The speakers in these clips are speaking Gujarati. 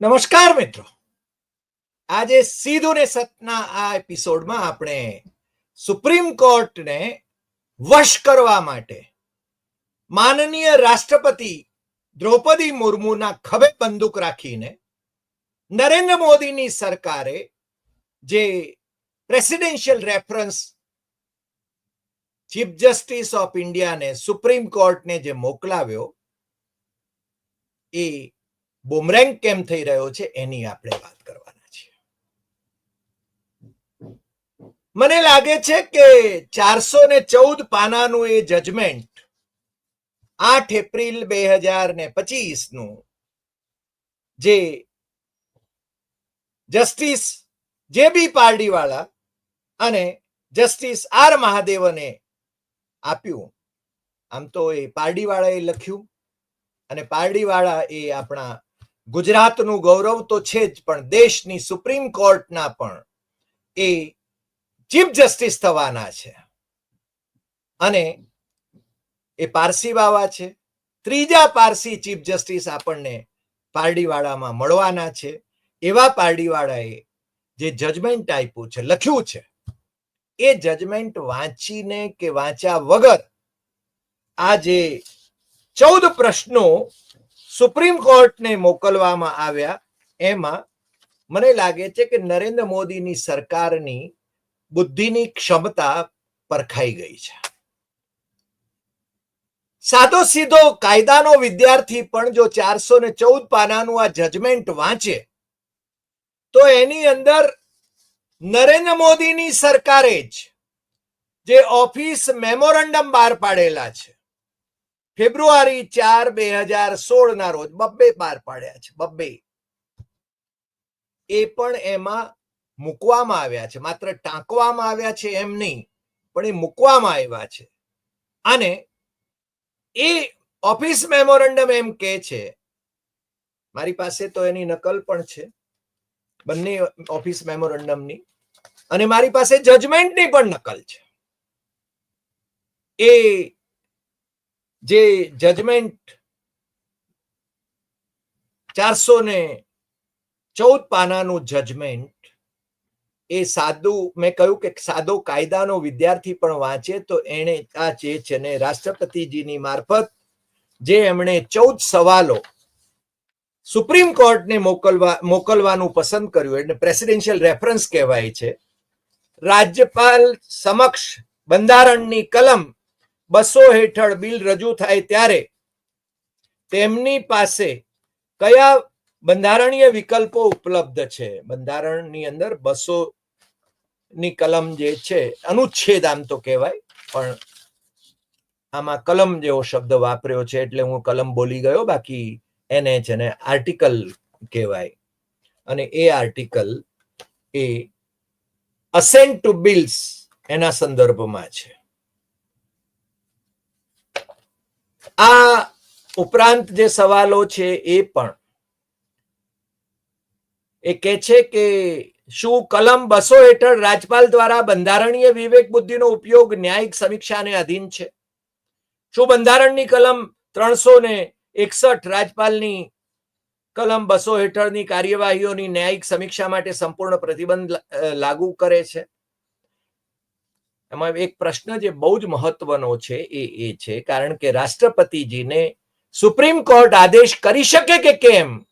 નમસ્કાર મિત્રો. આજે સીધું ને સતના આ એપિસોડમાં આપણે સુપ્રીમ કોર્ટને વશ કરવા માટે માનનીય રાષ્ટ્રપતિ દ્રૌપદી મુર્મુના ખભે બંદૂક રાખીને નરેન્દ્ર મોદીની સરકારે જે presidential reference chief justice of ઇન્ડિયાને supreme કોર્ટને જે મોકલાવ્યો એ બુમરેંગ કેમ થઈ રહ્યો છે એની આપણે વાત કરવાના છીએ. મને લાગે છે કે ચારસો ને ચૌદ પાનાનું એ જજમેન્ટ આઠ એપ્રિલ બે હજાર ને પચીસનું જે જસ્ટિસ જે બી પારડીવાળા અને જસ્ટિસ આર મહાદેવને આપ્યું. આમ તો એ પારડીવાળાએ લખ્યું અને પારડીવાળા એ આપણા ગુજરાતનું ગૌરવ તો છે જ, પણ દેશની સુપ્રીમ કોર્ટના પણ એ ચીફ જસ્ટિસ થવાના છે. અને એ પારસી બાવા છે. ત્રીજા પારસી ચીફ જસ્ટિસ આપણને પારડીવાળામાં મળવાના છે. એવા પારડીવાળાએ જે જજમેન્ટ આપ્યું છે, લખ્યું છે, એ જજમેન્ટ વાંચીને કે વાંચ્યા વગર આ જે ચૌદ પ્રશ્નો સુપ્રીમ કોર્ટને મોકલવામાં આવ્યા, એમાં મને લાગે છે કે નરેન્દ્ર મોદીની સરકારની બુદ્ધિની ક્ષમતા પરખાઈ ગઈ છે. સાદો સીધો કાયદાનો વિદ્યાર્થી પણ જો ચારસો ને ચૌદ પાનાનું આ જજમેન્ટ વાંચે, તો એની અંદર નરેન્દ્ર મોદીની સરકારે જ જે ઓફિસ મેમોરન્ડમ બહાર પાડેલા છે ફેબ્રુઆરી ચાર બે હજાર સોળ ના રોજ બબ્બે બાર પાડ્યા છે, બબ્બે. એ પણ એમાં મૂકવામાં આવ્યા છે, માત્ર ટાંકવામાં આવ્યા છે એમ નહીં, પણ એ મૂકવામાં આવ્યા છે. અને એ ઓફિસ મેમોરન્ડમ એમ કે છે, મારી પાસે તો એની નકલ પણ છે, બંને ઓફિસ મેમોરન્ડમની, અને મારી પાસે જજમેન્ટની પણ નકલ છે. એ જે જજમેન્ટ ચારસો ને ચૌદ પાનાનું જજમેન્ટ એ સાદું, મેં કહ્યું કે સાદો કાયદાનો વિદ્યાર્થી પણ વાંચે તો એને આ જે છે ને રાષ્ટ્રપતિજીની મારફત, જે એમણે ચૌદ સવાલો સુપ્રીમ કોર્ટને મોકલવા, મોકલવાનું પસંદ કર્યું એટલે પ્રેસિડેન્શિયલ રેફરન્સ કહેવાય છે. રાજ્યપાલ સમક્ષ બંધારણની કલમ બસો હેઠળ બિલ રજૂ થાય ત્યારે તેમની પાસે કયા બંધારણીય વિકલ્પો ઉપલબ્ધ છે? બંધારણની અંદર બસો ની કલમ જે છે, અનુચ્છેદ આમ તો કહેવાય, પણ આમાં કલમ જેવો શબ્દ વાપર્યો છે એટલે હું કલમ બોલી ગયો, બાકી એને છે ને આર્ટિકલ કહેવાય. અને એ આર્ટિકલ એ અસેન્ટ ટુ બિલ્સ એના સંદર્ભમાં છે. આ ઉપરાંત જે સવાલો છે એ પણ. એ કે છે કે, શું કલમ બસો હેઠળ રાજપાલ દ્વારા બંધારણીય વિવેક બુદ્ધિનો ઉપયોગ ન્યાયિક સમીક્ષાને અધીન છે? શું બંધારણની કલમ ત્રણસો ને એકસઠ રાજપાલની કલમ બસો હેઠળની કાર્યવાહીઓની ન્યાયિક સમીક્ષા માટે સંપૂર્ણ પ્રતિબંધ લાગુ કરે છે? એમાં એક પ્રશ્ન જે બહુ જ મહત્વનો છે એ એ છે, કારણ કે રાષ્ટ્રપતિજીને સુપ્રીમ કોર્ટ આદેશ કરી શકે કે કેમ?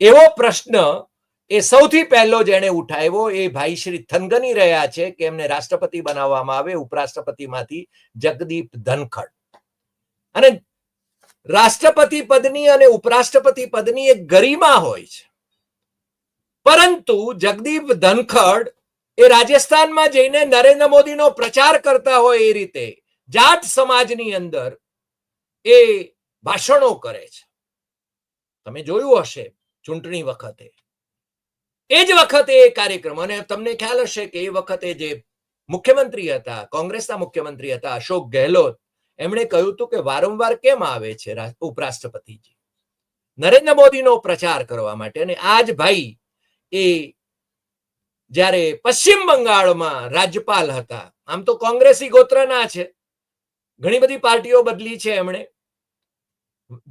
એવો પ્રશ્ન એ સૌથી પહેલો જેણે ઉઠાવ્યો એ ભાઈ શ્રી થનગની રહ્યા છે કે એમને રાષ્ટ્રપતિ બનાવવામાં આવે ઉપરાષ્ટ્રપતિમાંથી જગદીપ ધનખડ. અને રાષ્ટ્રપતિ પદની અને ઉપરાષ્ટ્રપતિ પદની એક ગરિમા હોય છે. પરંતુ જગદીપ ધનખડ એ રાજસ્થાનમાં જઈને નરેન્દ્ર મોદીનો પ્રચાર કરતા હોય એ રીતે જાટ સમાજની અંદર એ ભાષણો કરે છે. તમે જોયું હશે ચૂંટણી વખતે. એ જ વખતે એ કાર્યક્રમ, અને તમને ખ્યાલ હશે કે એ વખતે જે મુખ્યમંત્રી હતા, કોંગ્રેસના મુખ્યમંત્રી હતા અશોક ગેહલોત, એમણે કહ્યું હતું કે વારંવાર કેમ આવે છે ઉપરાષ્ટ્રપતિજી? નરેન્દ્ર મોદીનો પ્રચાર કરવા માટે, અને આજ ભાઈ એ જ્યારે પશ્ચિમ બંગાળમાં રાજ્યપાલ હતા. આમ તો કોંગ્રેસી ગોત્રના છે. ઘણી બધી પાર્ટીઓ બદલી છે એમણે.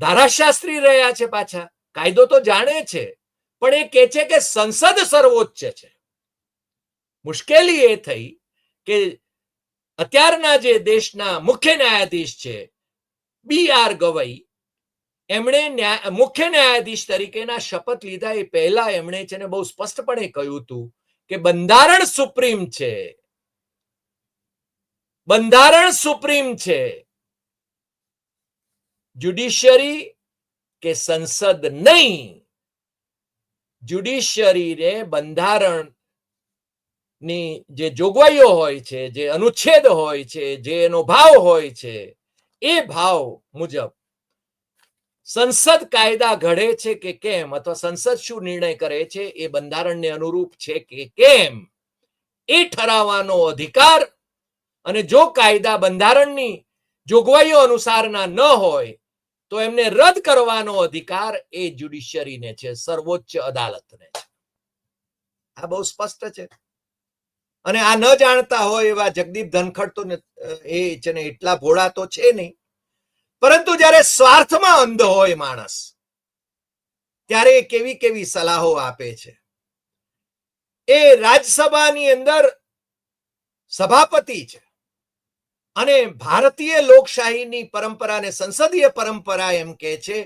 ધારાશાસ્ત્રી રહ્યા છે પાછા. કાયદો તો જાણે છે, પણ એ કે છે કે સંસદ સર્વોચ્ચ છે. મુશ્કેલી એ થઈ કે અત્યારના જે દેશના મુખ્ય ન્યાયાધીશ છે, બી આર ગવઈ, એમણે મુખ્ય ન્યાયાધીશ તરીકેના શપથ લીધા એ પહેલા એમણે છે ને બહુ સ્પષ્ટપણે કહ્યું હતું કે બંધારણ સુપ્રીમ છે. બંધારણ સુપ્રીમ છે. જ્યુડિશિયરી કે સંસદ નહીં. જ્યુડિશિયરીને બંધારણની જે જોગવાઈઓ હોય છે, જે અનુચ્છેદ હોય છે, જે એનો ભાવ હોય છે, એ ભાવ મુજબ સંસદ કાયદા ઘડે છે કે કેમ અથવા સંસદ શું નિર્ણય કરે છે એ બંધારણને અનુરૂપ છે કે કેમ? એ ઠરાવવાનો અધિકાર અને જો કાયદા બંધારણની જોગવાઈઓ અનુસારના ન હોય, તો એમને રદ કરવાનો અધિકાર એ જ્યુડિશિયરીને છે, સર્વોચ્ચ અદાલતને છે. આ બહુ સ્પષ્ટ છે. અને આ ન જાણતા હોય એવા જગદીપ ધનખડ તો એ છે ને એટલા ભોળા તો છે નહીં. પરંતુ જ્યારે સ્વાર્થમાં અંધ હોય માણસ, ત્યારે કેવી કેવી સલાહો આપે છે? એ રાજ્યસભાની અંદર સભાપતિ છે અને ભારતીય લોકશાહીની પરંપરા અને સંસદીય પરંપરા એમ કે છે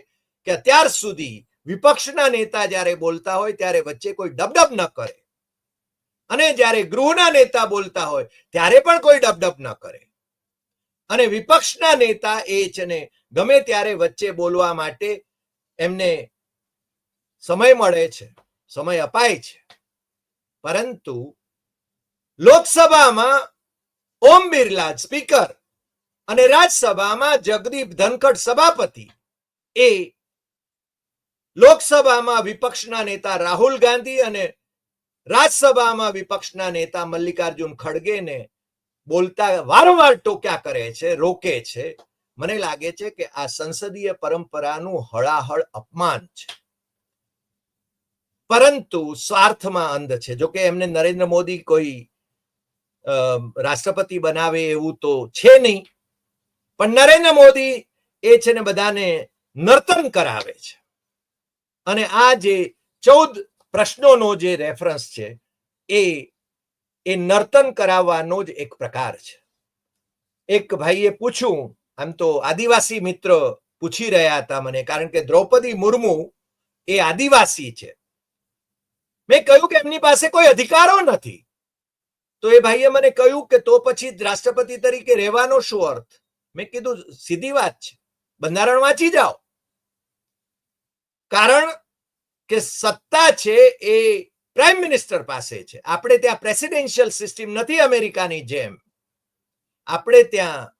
કે અત્યાર સુધી વિપક્ષના નેતા જ્યારે બોલતા હોય ત્યારે વચ્ચે કોઈ ડબડબ ન કરે. અને જ્યારે ગૃહના નેતા બોલતા હોય ત્યારે પણ કોઈ ડબડબ ન કરે. અને વિપક્ષના નેતા એ છે ને ગમે ત્યારે વચ્ચે બોલવા માટે એમને સમય મળે છે, સમય અપાય છે. પરંતુ લોકસભામાં ઓમ બિરલા સ્પીકર અને રાજ્યસભામાં જગદીપ ધનખડ સભાપતિ એ લોકસભામાં વિપક્ષના નેતા રાહુલ ગાંધી અને રાજ્યસભામાં વિપક્ષના નેતા મલ્લિકાર્જુન ખડગેને બોલતા વારંવાર ટોક્યા કરે છે, રોકે છે. મને લાગે છે કે આ સંસદીય પરંપરાનું હળાહળ અપમાન છે. પરંતુ સ્વાર્થમાં અંધ છે. જોકે એમને નરેન્દ્ર મોદી કોઈ રાષ્ટ્રપતિ બનાવે એવું તો છે નહીં. પણ નરેન્દ્ર મોદી એ છે ને બધાને નર્તન કરાવે છે. અને આ જે ચૌદ પ્રશ્નોનો જે રેફરન્સ છે એ એ નર્તન કરાવવાનો જ એક પ્રકાર છે. એક ભાઈએ પૂછ્યું, આમ તો આદિવાસી મિત્ર પૂછી રહ્યા હતા મને, કારણ કે દ્રૌપદી મુર્મુ એ આદિવાસી છે. મેં કહ્યું કે એમની પાસે કોઈ અધિકારો નથી. તો એ ભાઈએ મને કહ્યું કે તો પછી રાષ્ટ્રપતિ તરીકે રહેવાનો શું અર્થ? મેં કીધું, સીધી વાત છે. બંધારણ વાંચી જાઓ. કારણ કે સત્તા છે એ પ્રાઇમ મિનિસ્ટર પાસે છે. આપણે ત્યાં પ્રેસિડેન્શિયલ સિસ્ટમ નથી અમેરિકાની જેમ. આપણે ત્યાં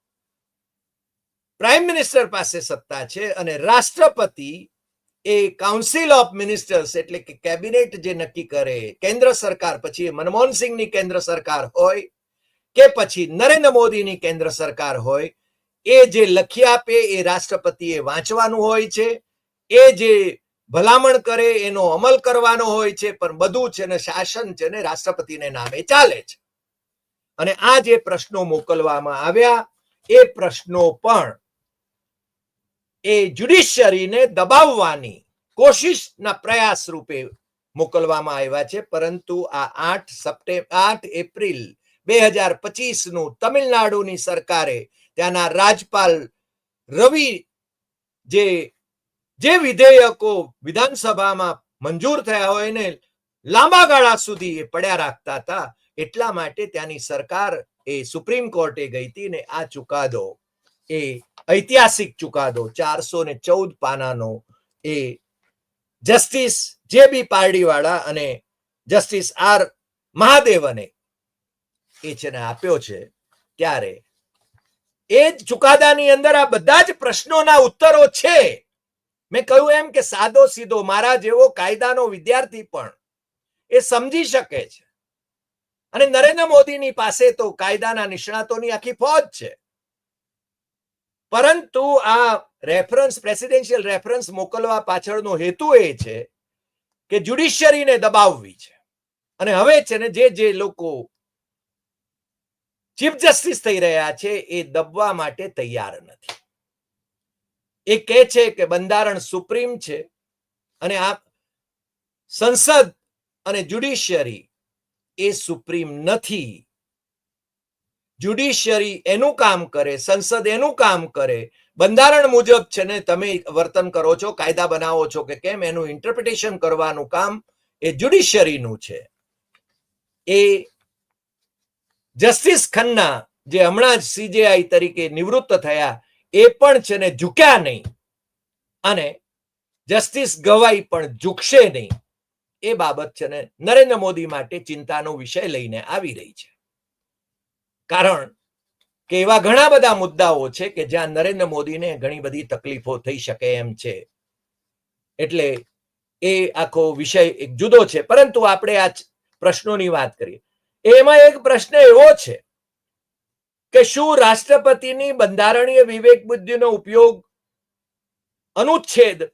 પ્રાઇમ મિનિસ્ટર પાસે સત્તા છે અને રાષ્ટ્રપતિ એ કાઉન્સિલ ઓફ મિનિસ્ટર્સ એટલે કે કેબિનેટ જે નક્કી કરે, કેન્દ્ર સરકાર, પછી મનમોહન સિંહની કેન્દ્ર સરકાર હોય કે પછી નરેન્દ્ર મોદીની કેન્દ્ર સરકાર હોય, એ જે લખી આપે, એ રાષ્ટ્રપતિએ વાંચવાનું હોય છે, એ જે ભલામણ કરે, એનો અમલ કરવાનો હોય છે, પણ બધું છે ને શાસન છે ને રાષ્ટ્રપતિને નામે ચાલે છે. અને આ જે પ્રશ્નો મોકલવામાં આવ્યા, એ પ્રશ્નો પણ એ જ્યુડિશિયરીને દબાવવાની કોશિશના પ્રયાસ રૂપે મોકલવામાં આવ્યા છે, પરંતુ આ આઠ સપ્ટેમ્બર આઠ એપ્રિલ બે હજાર પચીસનું તમિલનાડુની સરકારે ત્યાંના રાજપાલ રવિ જે જે વિધેયકો વિધાનસભામાં મંજૂર થયા હોય એને લાંબા ગાળા સુધી એ પડ્યા રાખતા હતા, એટલા માટે ત્યાંની સરકાર એ સુપ્રીમ કોર્ટે ગઈ હતી ને આ ચુકાદો, એ ઐતિહાસિક ચુકાદો ચારસો ને ચૌદ પાનાનો એ જસ્ટિસ જે બી પારડીવાળા અને જસ્ટિસ આર મહાદેવને એ છે ને આપ્યો છે, ત્યારે એ જ ચુકાદાની અંદર આ બધા જ પ્રશ્નોના ઉત્તરો છે. મેં કહ્યું એમ કે સાદો સીધો મારા જેવો કાયદાનો વિદ્યાર્થી પણ એ સમજી શકે છે. અને નરેન્દ્ર મોદીની પાસે તો કાયદાના નિષ્ણાતોની આખી ફોજ છે. પરંતુ આ રેફરન્સ, પ્રેસિડેન્શિયલ રેફરન્સ મોકલવા પાછળનો હેતુ એ છે કે જ્યુડિશિયરીને દબાવવી છે. અને હવે છે ને જે જે લોકો ચીફ જસ્ટિસ થઈ રહ્યા છે એ દબવા માટે તૈયાર નથી. એ કહે છે કે બંધારણ સુપ્રીમ છે અને આ સંસદ અને જ્યુડિશિયરી એ સુપ્રીમ નથી. જ્યુડિશિયરી એનું કામ કરે, સંસદ એનું કામ કરે. બંધારણ મુજબ છે ને તમે વર્તન કરો છો, કાયદા બનાવો છો કે કેમ, એનું ઇન્ટરપ્રિટેશન કરવાનું કામ એ જ્યુડિશિયરીનું છે. એ જસ્ટિસ ખન્ના જે હમણાં જ સીજેઆઈ તરીકે નિવૃત્ત થયા એ પણ છે ને ઝૂક્યા નહીં. અને જસ્ટિસ ગવાઈ પણ ઝૂકશે નહીં. એ બાબત છે ને નરેન્દ્ર મોદી માટે ચિંતાનો વિષય લઈને આવી રહી છે. કારણ કે એવા ઘણા બધા મુદ્દાઓ છે કે જ્યાં નરેન્દ્ર મોદીને ઘણી બધી તકલીફો થઈ શકે એમ છે. એટલે એ આખો વિષય એક જુદો છે. પરંતુ આપણે આ પ્રશ્નોની વાત કરીએ. એમાં એક પ્રશ્ન એવો છે કે શું રાષ્ટ્રપતિની બંધારણીય વિવેક બુદ્ધિનો ઉપયોગ અનુચ્છેદ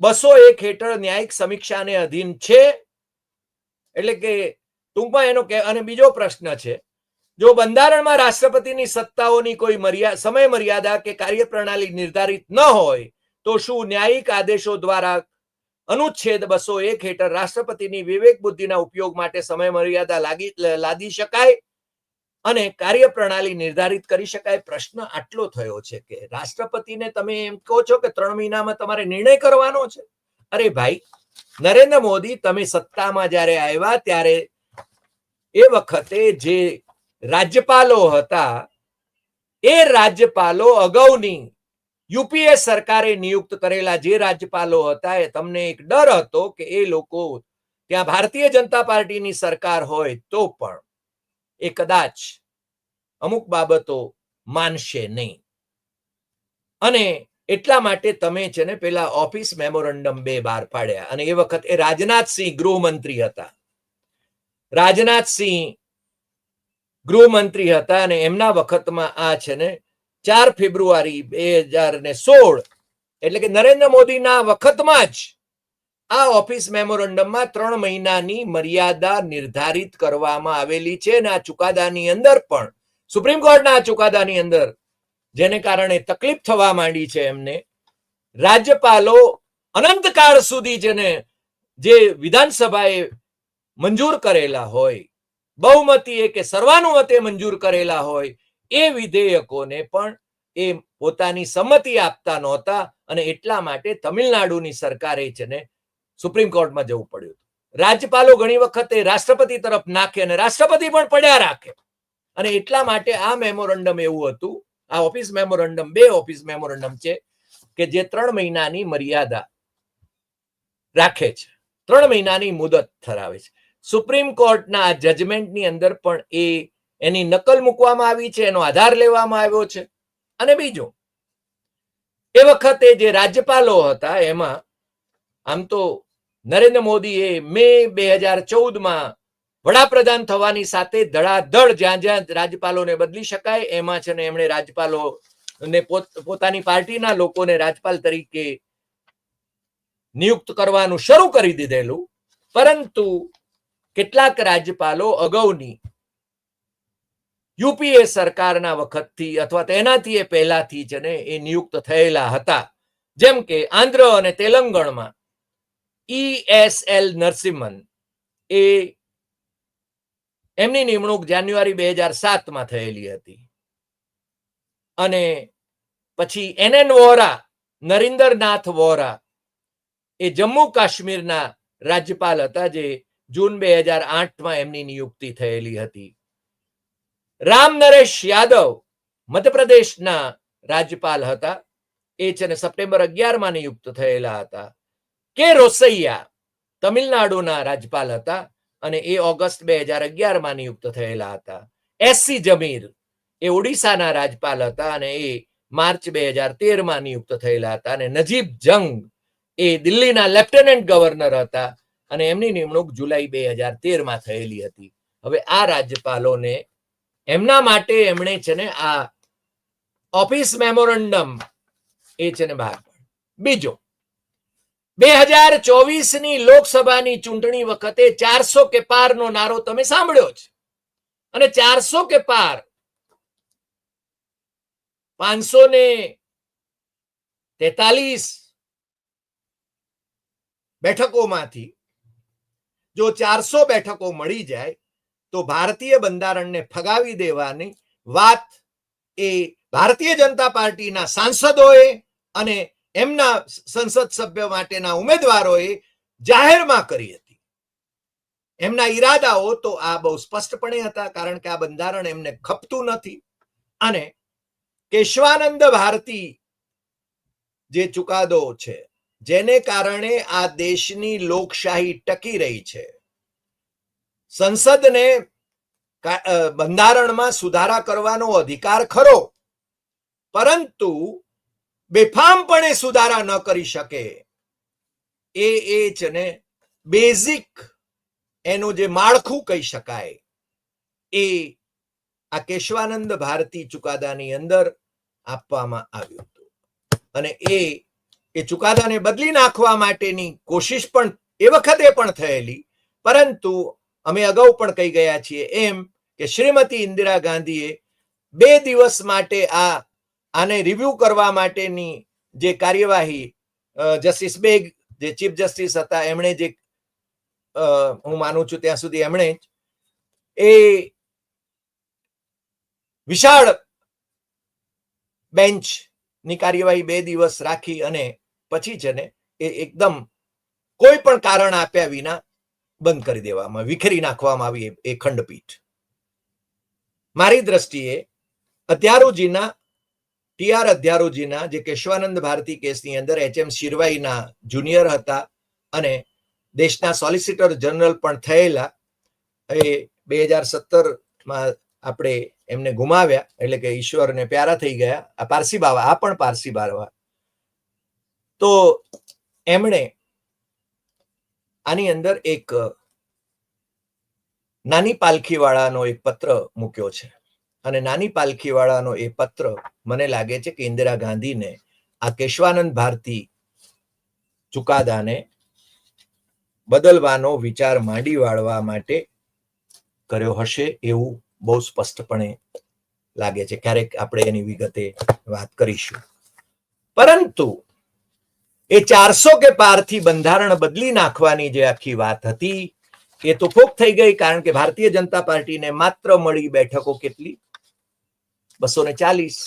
બસો એક હેઠળ ન્યાયિક સમીક્ષાને અધીન છે? એટલે કે ટૂંકમાં એનો કે, અને બીજો પ્રશ્ન છે, જો બંધારણમાં રાષ્ટ્રપતિની સત્તાઓની કોઈ મર્યાદા સમય મર્યાદા કે કાર્યપ્રણાલી નિર્ધારિત ન હોય, તો શું ન્યાયિક આદેશો દ્વારા અનુચ્છેદ બસો એક હેઠળ રાષ્ટ્રપતિની વિવેક બુદ્ધિના ઉપયોગ માટે સમય મર્યાદા લાગી, લાદી શકાય? અને કાર્યપ્રણાલી નિર્ધારિત કરી શકાય. પ્રશ્ન આટલો થયો છે કે રાષ્ટ્રપતિને તમે એમ કહો છો કે ત્રણ મહિનામાં તમારે નિર્ણય કરવાનો છે? અરે ભાઈ, નરેન્દ્ર મોદી તમે સત્તામાં જ્યારે આવ્યા ત્યારે એ વખતે જે રાજ્યપાલો હતા, એ રાજ્યપાલો અગાઉની યુપીએ સરકારે નિયુક્ત કરેલા જે રાજ્યપાલો હતા, એ તમને એક ડર હતો કે એ લોકો ત્યાં ભારતીય જનતા પાર્ટીની સરકાર હોય તો પણ એ કદાચ અમુક બાબતો માનશે નહીં. અને એટલા માટે તમે છે ને પેલા ઓફિસ મેમોરન્ડમ બે બહાર પાડ્યા અને એ વખત એ રાજનાથસિંહ ગૃહમંત્રી હતા. રાજનાથસિંહ ગૃહમંત્રી હતા અને એમના વખતમાં આ છે ને ચાર ફેબ્રુઆરી બે હજાર ને સોળ એટલે કે નરેન્દ્ર મોદીના વખતમાં જ આ ઓફિસ મેમોરન્ડમમાં ત્રણ મહિનાની મર્યાદા નિર્ધારિત કરવામાં આવેલી છે અને આ ચુકાદાની અંદર પણ, સુપ્રીમ કોર્ટના ચુકાદાની અંદર, જેને કારણે તકલીફ થવા માંડી છે એમને, રાજ્યપાલો અનંતકાળ સુધી જેને જે વિધાનસભાએ મંજૂર કરેલા હોય, બહુમતીએ કે સર્વાનુમતે મંજૂર કરેલા હોય, એ વિધેયકોને પણ એ પોતાની સંમતિ આપતા નહોતા અને એટલા માટે તમિલનાડુની સરકારે છે ને સુપ્રીમ કોર્ટમાં જવું પડ્યું રાજ્યપાલો ઘણી વખતે રાષ્ટ્રપતિ તરફ નાખે અને રાષ્ટ્રપતિ પણ પડ્યા રાખે. અને એટલા માટે આ મેમોરન્ડમ એવું હતું, આ ઓફિસ મેમોરન્ડમ, બે ઓફિસ મેમોરન્ડમ છે કે જે ત્રણ મહિનાની મર્યાદા રાખે છે. ત્રણ મહિનાની મુદત ધરાવે છે. સુપ્રીમ કોર્ટના જજમેન્ટની અંદર પણ એ એની નકલ મૂકવામાં આવી છે, એનો આધાર લેવામાં આવ્યો છે. અને બીજો, એ વખતે જે રાજ્યપાલો હતા, એમાં આમ તો નરેન્દ્ર મોદીએ મે બે હજાર ચૌદમાં વડાપ્રધાન થવાની સાથે ધડાધડ જ્યાં જ્યાં રાજ્યપાલોને બદલી શકાય, એમાં છે ને એમણે રાજ્યપાલો ને પોતાની પાર્ટીના લોકોને રાજ્યપાલ તરીકે નિયુક્ત કરવાનું શરૂ કરી દીધેલું. પરંતુ કેટલાક રાજ્યપાલો અગાઉની યુપીએ સરકારના વખતથી અથવા તેનાથી એ પહેલાથી જ ને એ નિયુક્ત થયેલા હતા. જેમ કે આંધ્ર અને તેલંગણમાં ઈ એસ એલ નરસિમ્હન એ એમની નિમણૂક જાન્યુઆરી બે હજાર સાતમાં થયેલી હતી. અને પછી એન એન વોરા, નરિન્દરનાથ વોરા એ જમ્મુ કાશ્મીરના રાજ્યપાલ હતા જે જૂન બે હજાર આઠમાં એમની નિયુક્તિ થયેલી હતી. રામ નરેશ યાદવ મધ્યપ્રદેશના રાજ્યપાલ હતા. એ છે ને સપ્ટેમ્બર અગિયારમાં નિયુક્ત થયેલા હતા. કે રોસૈયા તમિલનાડુના રાજ્યપાલ હતા અને એ ઓગસ્ટ બે હજાર અગિયારમાં નિયુક્ત થયેલા હતા. એસસી જમીર એ ઓડિશાના રાજ્યપાલ હતા અને એ માર્ચ બે હજાર તેરમાં નિયુક્ત થયેલા હતા અને નજીબ જંગ એ દિલ્હીના લેફ્ટનન્ટ ગવર્નર હતા અને એમની નિમણૂક જુલાઈ બે હજાર તેરમાં થયેલી હતી. હવે આ રાજ્યપાલોને એમના માટે એમણે છે ને આ ઓફિસ મેમોરન્ડમ એ છે ને બહાર બીજો બે હજાર ચોવીસની લોકસભાની ચૂંટણી વખતે ચારસો કે પારનો નારો તમે સાંભળ્યો છે અને ચારસો કે પાર પાંચસો ને તેતાલીસ બેઠકોમાંથી જો ચારસો બેઠકો મળી જાય, તો ભારતીય બંધારણને ફગાવી દેવાની વાત એ ભારતીય જનતા પાર્ટીના સાંસદોએ અને એમના સંસદ સભ્ય માટેના ઉમેદવારોએ જાહેરમાં કરી હતી. એમના ઈરાદાઓ તો આ બહુ સ્પષ્ટપણે હતા, કારણ કે આ બંધારણ એમને ખપતું નથી. અને કેશવાનંદ ભારતી જે ચુકાદો છે, જેને કારણે આ દેશની લોકશાહી ટકી રહી છે. સંસદને બંધારણમાં સુધારા કરવાનો અધિકાર ખરો, પરંતુ બેફામપણે સુધારા ન કરી શકે. એ એ જ ને બેઝિક એનું જે માળખું કહી શકાય એ આ કેશવાનંદ ભારતી ચુકાદાની અંદર આપવામાં આવ્યું હતું. અને એ એ ચુકાદાને બદલી નાખવા માટેની કોશિશ પણ એ વખતે પણ થયેલી, પરંતુ અમે અગાઉ પણ કહી ગયા છીએ એમ કે શ્રીમતી ઇન્દિરા ગાંધીએ બે દિવસ માટે આ આને રિવ્યુ કરવા માટેની જે કાર્યવાહી જસ્ટિસ બેગ જે ચીફ જસ્ટિસ હતા, એમણે જે હું માનું છું ત્યાં સુધી એમણે જ એ વિશાળ બેન્ચ કાર્યવાહી બે દિવસ રાખી અને પછી છે ને એ એકદમ કોઈ પણ કારણ આપ્યા વિના બંધ કરી દેવામાં વિખેરી નાખવામાં આવી એ- ખંડપીઠ. મારી દ્રષ્ટિએ અધ્યારુજીના ટીઆર અધ્યારોજીના જે કેશવાનંદ ભારતી કેસની અંદર એચ એમ શિરવાઈના જુનિયર હતા અને દેશના સોલિસિટર જનરલ પણ થયેલા. એ બે હજાર સત્તરમાં આપણે એમને ગુમાવ્યા, એટલે કે ઈશ્વરને પ્યારા થઈ ગયા. આ પારસી બાવા, આ પણ પારસી બાવા. તો એમણે આની અંદર એક, નાની પાલખીવાળાનો એક પત્ર મૂક્યો છે. અને નાની પાલખીવાળાનો એ પત્ર મને લાગે છે કે ઇન્દિરા ગાંધીને આ કેશવાનંદ ભારતી ચુકાદાને બદલવાનો વિચાર માંડી વાળવા માટે કર્યો હશે એવું બહુ સ્પષ્ટપણે લાગે છે. ક્યારેક આપણે એની વિગતે વાત કરીશું. પરંતુ એ ચારસો કે પારથી બંધારણ બદલી નાખવાની જે આખી વાત હતી, એ તો ફોક થઈ ગઈ કારણ કે ભારતીય જનતા પાર્ટીને માત્ર મળી બેઠકો કેટલી? બસો ને ચાલીસ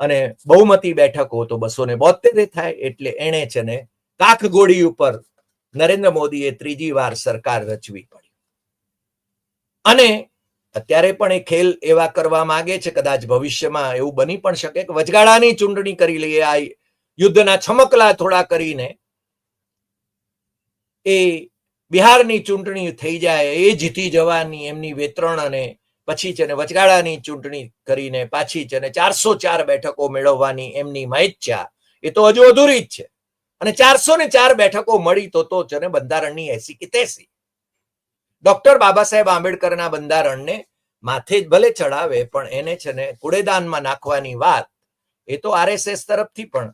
અને બહુમતી બેઠકો તો બસો ને બોતેર થાય એટલે એણે છે ને કાકગોળી ઉપર નરેન્દ્ર મોદીએ ત્રીજી વાર સરકાર રચવી પડી. અને અત્યારે પણ એ ખેલ એવા કરવા માંગે છે, કદાચ ભવિષ્યમાં એવું બની પણ શકે કે વચગાળાની ચૂંટણી કરી લઈએ, આ યુદ્ધના છમકલા થોડા કરીને એ બિહારની ચૂંટણી થઈ જાય, એ જીતી જવાની એમની વેતરણ અને પછી છે ને વચગાળાની ચૂંટણી કરીને પાછી છે ને ચારસો ચાર બેઠકો મેળવવાની એમની મહેચ્છા એ તો હજુ અધૂરી જ છે. અને ચારસો ને ચાર બેઠકો મળી તો તો છે ને બંધારણની એસી કે તેસી. ડોક્ટર બાબા સાહેબ આંબેડકરના બંધારણને માથે જ ભલે ચડાવે, પણ એને છે ને કુડેદાનમાં નાખવાની વાત એ તો આરએસએસ તરફથી પણ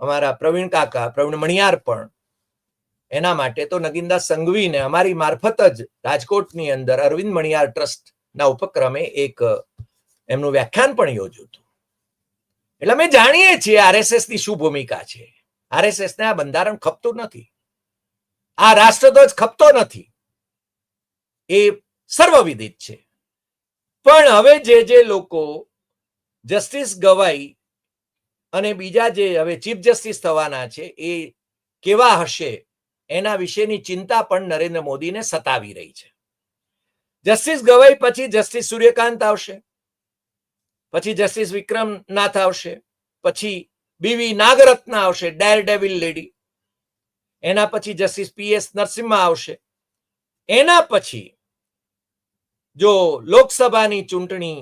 અમારા પ્રવીણ કાકા, પ્રવીણ મણિયાર પણ એના માટે તો નગીનદાસ સંઘવીને અમારી મારફત જ રાજકોટની અંદર અરવિંદ મણિયાર ટ્રસ્ટ ના, ઉપક્રમે એક એમનું વ્યાખ્યાન પણ યોજ્યું હતું. એટલે અમે જાણીએ છીએ આરએસએસની શું ભૂમિકા છે. આરએસએસ ને આ બંધારણ ખપતું નથી. આ રાષ્ટ્રધ્વજ ખપતો નથી. એ સર્વવિદિત છે. પણ હવે જે જે લોકો જસ્ટિસ ગવાઈ અને બીજા જે હવે ચીફ જસ્ટિસ થવાના છે, એ કેવા હશે એના વિશેની ચિંતા પણ નરેન્દ્ર મોદીને સતાવી રહી છે. જસ્ટિસ ગવાઈ પછી જસ્ટિસ સૂર્યકાંત આવશે. પછી જસ્ટિસ વિક્રમનાથ આવશે. પછી બીવી નાગરત્ન આવશે ડેર ડેવિલ લેડી એના પછી જસ્ટિસ પીએસ નરસિમ્હા આવશે. એના પછી જો લોકસભાની ચૂંટણી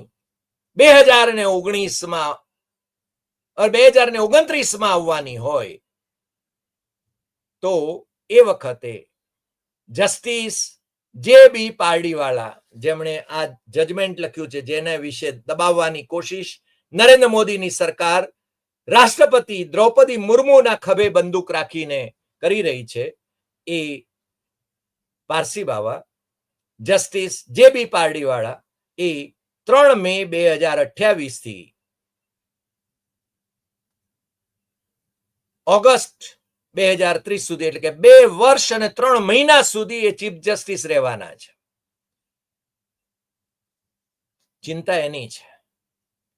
બે હજાર ને ઓગણીસમાં બે હજાર ને ઓગણત્રીસમાં આવવાની હોય, તો એ વખતે જસ્ટિસ જે બી પારડીવાળા જેમણે આ જજમેન્ટ લખ્યું છે, જેના વિશે દબાવવાની કોશિશ નરેન્દ્ર મોદીની સરકાર રાષ્ટ્રપતિ દ્રૌપદી મુર્મુના ખભે બંદૂક રાખીને કરી રહી છે, એ પારસી બાવા, જસ્ટિસ જે બી પારડીવાળા, એ ત્રણ મે બે હજાર અઠ્યાવીસથી ઓગસ્ટ બે હજાર ત્રીસ સુધી, એટલે કે બે વર્ષ અને ત્રણ મહિના સુધી એ ચીફ જસ્ટિસ રહેવાના છે. ચિંતા એની છે.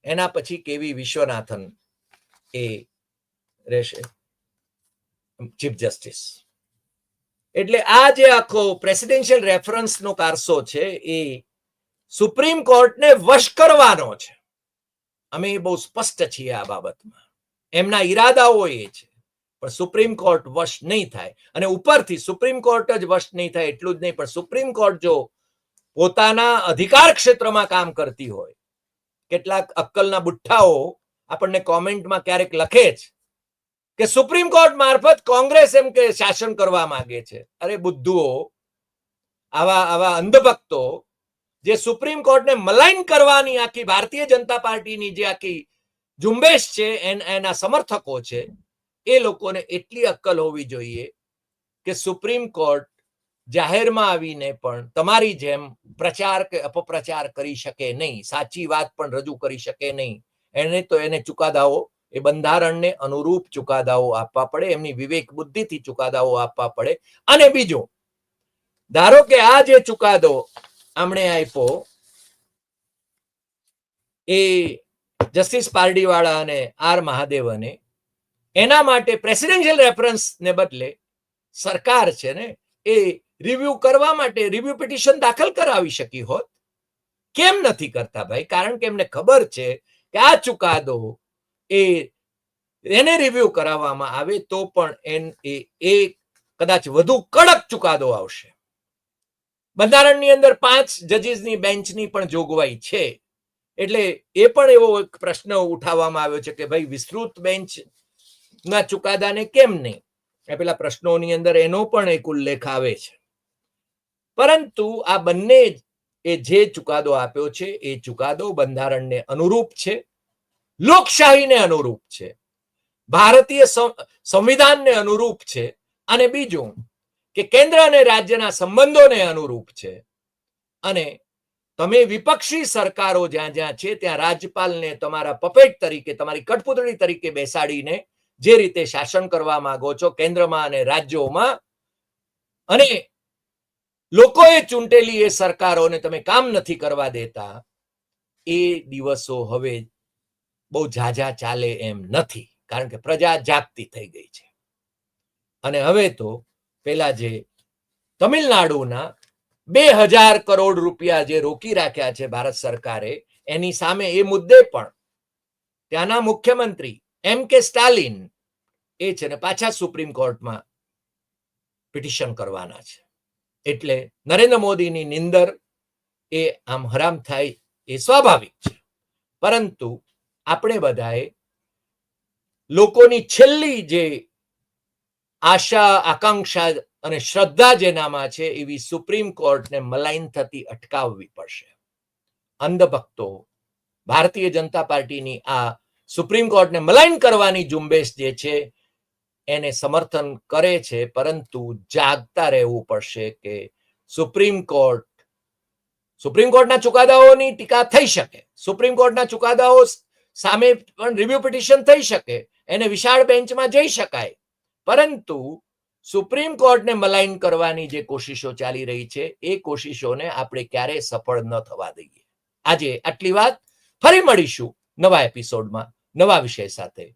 એના પછી કેવી વિશ્વનાથન એ રહેશે? Chief justice. એટલે આ જે આખો પ્રેસિડેન્શિયલ રેફરન્સનો કારસો છે, એ સુપ્રીમ કોર્ટને વશ કરવાનો છે. અમે બહુ સ્પષ્ટ છીએ આ બાબતમાં. એમના ઈરાદાઓ એ છે. પણ સુપ્રીમ કોર્ટ વશ નહીં થાય. અને ઉપરથી સુપ્રીમ કોર્ટ જ વશ નહીં થાય એટલું જ નહીં, પણ સુપ્રીમ કોર્ટ જો પોતાના અધિકાર ક્ષેત્રમાં કામ કરતી હોય, કેટલાક અક્કલના બુઠ્ઠાઓ આપણને કોમેન્ટમાં ક્યારેક લખે છે કે સુપ્રીમ કોર્ટ મારફત કોંગ્રેસ એમ કે શાસન કરવા માંગે છે. અરે બુદ્ધુઓ, આવા આવા અંધભક્તો જે સુપ્રીમ કોર્ટને મલાઈન કરવાની આખી ભારતીય જનતા પાર્ટીની જે આખી ઝુંબેશ છે એના સમર્થકો છે એ લોકોને એટલી અક્કલ હોવી જોઈએ કે સુપ્રીમ કોર્ટ જાહેરમાં આવીને પણ તમારી જેમ પ્રચાર કે અપપ્રચાર કરી શકે નહીં. સાચી વાત પણ રજૂ કરી શકે નહીં. એને તો એને ચુકાદાઓ, એ બંધારણને અનુરૂપ ચુકાદાઓ આપવા પડે, એમની વિવેક બુદ્ધિથી ચુકાદાઓ આપવા પડે. અને બીજું, ધારો કે આ જે ચુકાદો આમણે આપ્યો એ જસ્ટિસ પારડીવાળા અને આર મહાદેવને એના માટે પ્રેસિડેન્શિયલ રેફરન્સ ને બદલે સરકાર છે ને એ રિવ્યુ કરવા માટે રિવ્યુ પિટિશન દાખલ કરાવી શકી હોત, કેમ નથી કરતા ભાઈ? કારણ કે એમને ખબર છે કે આ ચુકાદો એ એને રિવ્યુ કરાવવામાં આવે તો પણ એન એ કદાચ વધુ કડક ચુકાદો આવશે. બંધારણની અંદર પાંચ જજીસની બેન્ચની પણ જોગવાઈ છે. એટલે એ પણ એવો એક પ્રશ્ન ઉઠાવવામાં આવ્યો છે કે ભાઈ વિસ્તૃત બેન્ચ ના ચુકાદાને કેમ નહીં? એ પેલા પ્રશ્નોની અંદર એનો પણ એક ઉલ્લેખ આવે છે. પરંતુ આ બંને એ જે ચુકાદો આપ્યો છે, એ ચુકાદો બંધારણને અનુરૂપ છે, લોકશાહીને અનુરૂપ છે, ભારતીય સંવિધાનને અનુરૂપ છે અને બીજું કે કેન્દ્ર અને રાજ્યના સંબંધોને અનુરૂપ છે. અને તમે વિપક્ષી સરકારો જ્યાં જ્યાં છે, ત્યાં રાજ્યપાલને તમારા પપેટ તરીકે, તમારી કઠપુતળી તરીકે બેસાડીને જે રીતે શાસન કરવા માંગો છો કેન્દ્રમાં અને રાજ્યોમાં. અને લોકોએ ચૂંટેલી એ સરકારોને તમે કામ નથી કરવા દેતા. એ દિવસો હવે બહુ ઝાઝા ચાલે એમ નથી. કારણ કે પ્રજા જાગતી થઈ ગઈ છે. અને હવે તો પેલા જે તમિલનાડુના બે હજાર કરોડ રૂપિયા જે રોકી રાખ્યા છે ભારત સરકારે, એની સામે એ મુદ્દે પણ ત્યાંના મુખ્યમંત્રી એમ કે સ્ટાલિન એ છે ને પાછા સુપ્રીમ કોર્ટમાં પિટિશન કરવાના છે. એટલે નરેન્દ્ર મોદીની નિંદર એ આમ હરામ થાય એ સ્વાભાવિક છે. પરંતુ આપણે બધાએ લોકોની છેલ્લી જે આશા, આકાંક્ષા અને શ્રદ્ધા જેનામાં છે એવી સુપ્રીમ કોર્ટને મલાઈન થતી અટકાવવી પડશે. અંધભક્તો, ભારતીય જનતા પાર્ટીની આ સુપ્રીમ કોર્ટને મલાઈન કરવાની ઝુંબેશ જે છે એને સમર્થન કરે છે, પરંતુ જાગતા રહેવું પડશે કે સુપ્રીમ કોર્ટ, સુપ્રીમ કોર્ટના ચુકાદાઓની ટીકા થઈ શકે. સુપ્રીમ કોર્ટના ચુકાદાઓ સામે પણ રિવ્યુ પિટિશન થઈ શકે. એને વિશાળ બેન્ચમાં જઈ શકાય. પરંતુ સુપ્રીમ કોર્ટને મલાઈન કરવાની જે કોશિશો ચાલી રહી છે, એ કોશિશોને આપણે ક્યારેય સફળ ન થવા દઈએ. આજે આટલી વાત. ફરી મળીશું નવા એપિસોડમાં નવા વિષય સાથે.